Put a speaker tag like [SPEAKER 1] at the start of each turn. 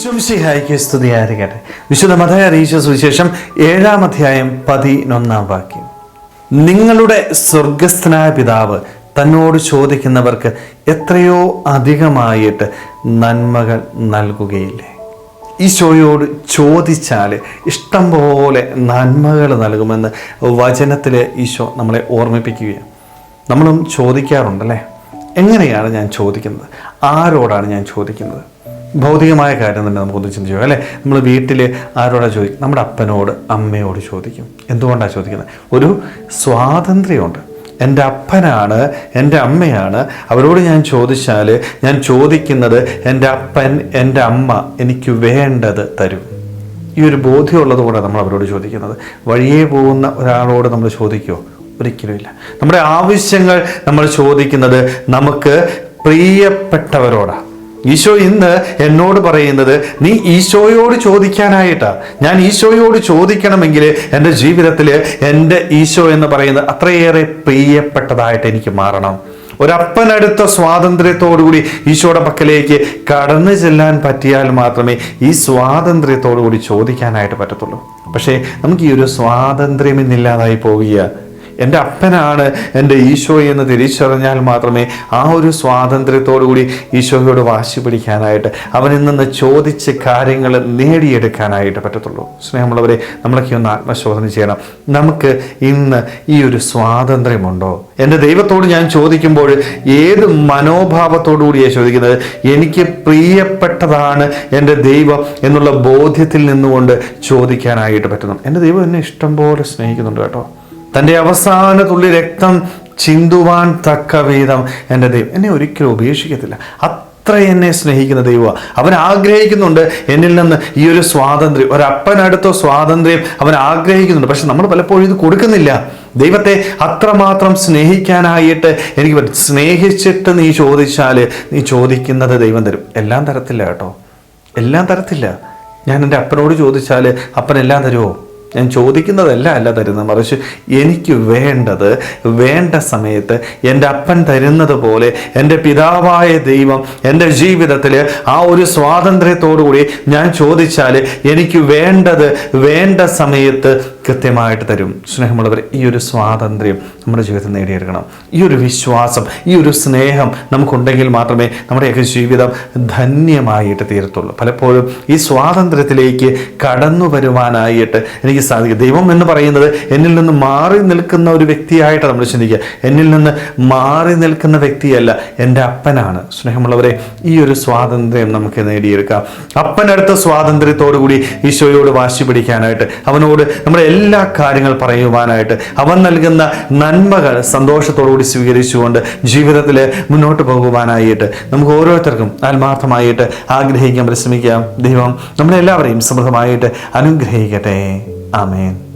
[SPEAKER 1] ഈശ്വംശിഹായിക്ക് സ്തുതിയായിരിക്കട്ടെ. വിശുദ്ധ മത അറിയിച്ച സുവിശേഷം ഏഴാം അധ്യായം പതിനൊന്നാം വാക്യം. നിങ്ങളുടെ സ്വർഗസ്ഥനായ പിതാവ് തന്നോട് ചോദിക്കുന്നവർക്ക് എത്രയോ അധികമായിട്ട് നന്മകൾ നൽകുകയില്ലേ? ഈശോയോട് ചോദിച്ചാൽ ഇഷ്ടം പോലെ നന്മകൾ നൽകുമെന്ന് വചനത്തിൽ ഈശോ നമ്മളെ ഓർമ്മിപ്പിക്കുകയാണ്. നമ്മളും ചോദിക്കാറുണ്ടല്ലേ? എങ്ങനെയാണ് ഞാൻ ചോദിക്കുന്നത്? ആരോടാണ് ഞാൻ ചോദിക്കുന്നത്? ഭൗതികമായ കാര്യം തന്നെ നമുക്കൊന്ന് ചിന്തിച്ചു അല്ലേ? നമ്മൾ വീട്ടിൽ ആരോടാണ് ചോദിക്കും നമ്മുടെ അപ്പനോട് അമ്മയോട് ചോദിക്കും. എന്തുകൊണ്ടാണ് ചോദിക്കുന്നത്? ഒരു സ്വാതന്ത്ര്യമുണ്ട്. എന്റെ അപ്പനാണ് എന്റെ അമ്മയാണ് അവരോട് ഞാൻ ചോദിച്ചാൽ ഞാൻ ചോദിക്കുന്നത് എന്റെ അപ്പൻ എന്റെ അമ്മ എനിക്ക് വേണ്ടത് തരും. ഈ ഒരു ബോധ്യമുള്ളത് കൂടെ നമ്മൾ അവരോട് ചോദിക്കുന്നത്. വഴിയേ പോകുന്ന ഒരാളോട് നമ്മൾ ചോദിക്കുമോ ഒരിക്കലുമില്ല നമ്മുടെ ആവശ്യങ്ങൾ നമ്മൾ ചോദിക്കുന്നത് നമുക്ക് പ്രിയപ്പെട്ടവരോടാണ് ഈശോ ഇന്ന് എന്നോട് പറയുന്നത് നീ ഈശോയോട് ചോദിക്കാനായിട്ടാ. ഞാൻ ഈശോയോട് ചോദിക്കണമെങ്കിൽ എന്റെ ജീവിതത്തിൽ എന്റെ ഈശോ എന്ന് പറയുന്നത് അത്രയേറെ പ്രിയപ്പെട്ടതായിട്ട് എനിക്ക് മാറണം. ഒരപ്പനടുത്ത സ്വാതന്ത്ര്യത്തോടുകൂടി ഈശോയുടെ പക്കലേക്ക് കടന്നു ചെല്ലാൻ പറ്റിയാൽ മാത്രമേ ഈ സ്വാതന്ത്ര്യത്തോടുകൂടി ചോദിക്കാനായിട്ട് പറ്റത്തുള്ളൂ. പക്ഷേ നമുക്ക് ഈ ഒരു സ്വാതന്ത്ര്യം ഇന്നില്ലാതായി പോവുക എന്റെ അപ്പനാണ് എന്റെ ഈശോ എന്ന് തിരിച്ചറിഞ്ഞാൽ മാത്രമേ ആ ഒരു സ്വാതന്ത്ര്യത്തോടു കൂടി ഈശോയോട് വാശി പിടിക്കാനായിട്ട് അവനിൽ നിന്ന് ചോദിച്ച് കാര്യങ്ങൾ നേടിയെടുക്കാനായിട്ട് പറ്റത്തുള്ളൂ. സ്നേഹമുള്ളവരെ നമ്മളൊക്കെ ഒന്ന് ആത്മശോധന ചെയ്യണം. നമുക്ക് ഇന്ന് ഈ ഒരു സ്വാതന്ത്ര്യമുണ്ടോ? എന്റെ ദൈവത്തോട് ഞാൻ ചോദിക്കുമ്പോൾ ഏത് മനോഭാവത്തോടു കൂടിയാണ് ചോദിക്കുന്നത്? എനിക്ക് പ്രിയപ്പെട്ടതാണ് എന്റെ ദൈവം എന്നുള്ള ബോധ്യത്തിൽ നിന്നുകൊണ്ട് ചോദിക്കാനായിട്ട് പറ്റുന്നു. എന്റെ ദൈവം എന്നെ ഇഷ്ടം പോലെ സ്നേഹിക്കുന്നുണ്ട് കേട്ടോ. തന്റെ അവസാന തുള്ളി രക്തം ചിന്തുവാൻ തക്ക വീതം എന്റെ ദൈവം. എന്നെ ഒരിക്കലും ഉപേക്ഷിക്കത്തില്ല. അത്ര എന്നെ സ്നേഹിക്കുന്ന ദൈവമാണ് അവൻ ആഗ്രഹിക്കുന്നുണ്ട് എന്നിൽ നിന്ന് ഈ ഒരു സ്വാതന്ത്ര്യം ഒരപ്പനടുത്ത സ്വാതന്ത്ര്യം അവൻ ആഗ്രഹിക്കുന്നുണ്ട്. പക്ഷെ നമ്മൾ പലപ്പോഴും ഇത് കൊടുക്കുന്നില്ല. ദൈവത്തെ അത്രമാത്രം സ്നേഹിക്കാനായിട്ട് എനിക്ക് പറ്റും സ്നേഹിച്ചിട്ട് നീ ചോദിച്ചാൽ നീ ചോദിക്കുന്നത് ദൈവം തരും. എല്ലാം തരത്തില്ല കേട്ടോ. എല്ലാം തരത്തില്ല. ഞാൻ എന്റെ അപ്പനോട് ചോദിച്ചാൽ അപ്പൻ എല്ലാം തരുമോ? ഞാൻ ചോദിക്കുന്നതല്ല അല്ല തരുന്നത് മറിച്ച് എനിക്ക് വേണ്ടത് വേണ്ട സമയത്ത് എന്റെ അപ്പൻ തരുന്നത് പോലെ എന്റെ പിതാവായ ദൈവം എന്റെ ജീവിതത്തിൽ ആ ഒരു സ്വാതന്ത്ര്യത്തോടു കൂടി ഞാൻ ചോദിച്ചാൽ എനിക്ക് വേണ്ടത് വേണ്ട സമയത്ത് കൃത്യമായിട്ട് തരും. സ്നേഹമുള്ളവർ ഈ ഒരു സ്വാതന്ത്ര്യം നമ്മുടെ ജീവിതത്തിൽ നേടിയെടുക്കണം. ഈ ഒരു വിശ്വാസം ഈ ഒരു സ്നേഹം നമുക്കുണ്ടെങ്കിൽ മാത്രമേ നമ്മുടെയൊക്കെ ജീവിതം ധന്യമായിട്ട് തീരത്തുള്ളൂ. പലപ്പോഴും ഈ സ്വാതന്ത്ര്യത്തിലേക്ക് കടന്നു വരുവാനായിട്ട് എനിക്ക് സാധിക്കും. ദൈവം എന്ന് പറയുന്നത് എന്നിൽ നിന്ന് മാറി നിൽക്കുന്ന ഒരു വ്യക്തിയായിട്ട് നമ്മൾ ചിന്തിക്കുക. എന്നിൽ നിന്ന് മാറി നിൽക്കുന്ന വ്യക്തിയല്ല എന്റെ അപ്പനാണ്. സ്നേഹമുള്ളവരെ ഈ ഒരു സ്വാതന്ത്ര്യം നമുക്ക് നേടിയെടുക്കാം. അപ്പനടുത്ത സ്വാതന്ത്ര്യത്തോടു കൂടി ഈശോയോട് വാശി പിടിക്കാനായിട്ട് അവനോട് നമ്മുടെ എല്ലാ കാര്യങ്ങൾ പറയുവാനായിട്ട് അവൻ നൽകുന്ന നന്മകൾ സന്തോഷത്തോടുകൂടി സ്വീകരിച്ചുകൊണ്ട് ജീവിതത്തിൽ മുന്നോട്ട് പോകുവാനായിട്ട് നമുക്ക് ഓരോരുത്തർക്കും ആത്മാർത്ഥമായിട്ട് ആഗ്രഹിക്കാൻ പരിശ്രമിക്കാം. ദൈവം നമ്മളെല്ലാവരെയും സമൃദ്ധമായിട്ട് അനുഗ്രഹിക്കട്ടെ. ആമേൻ.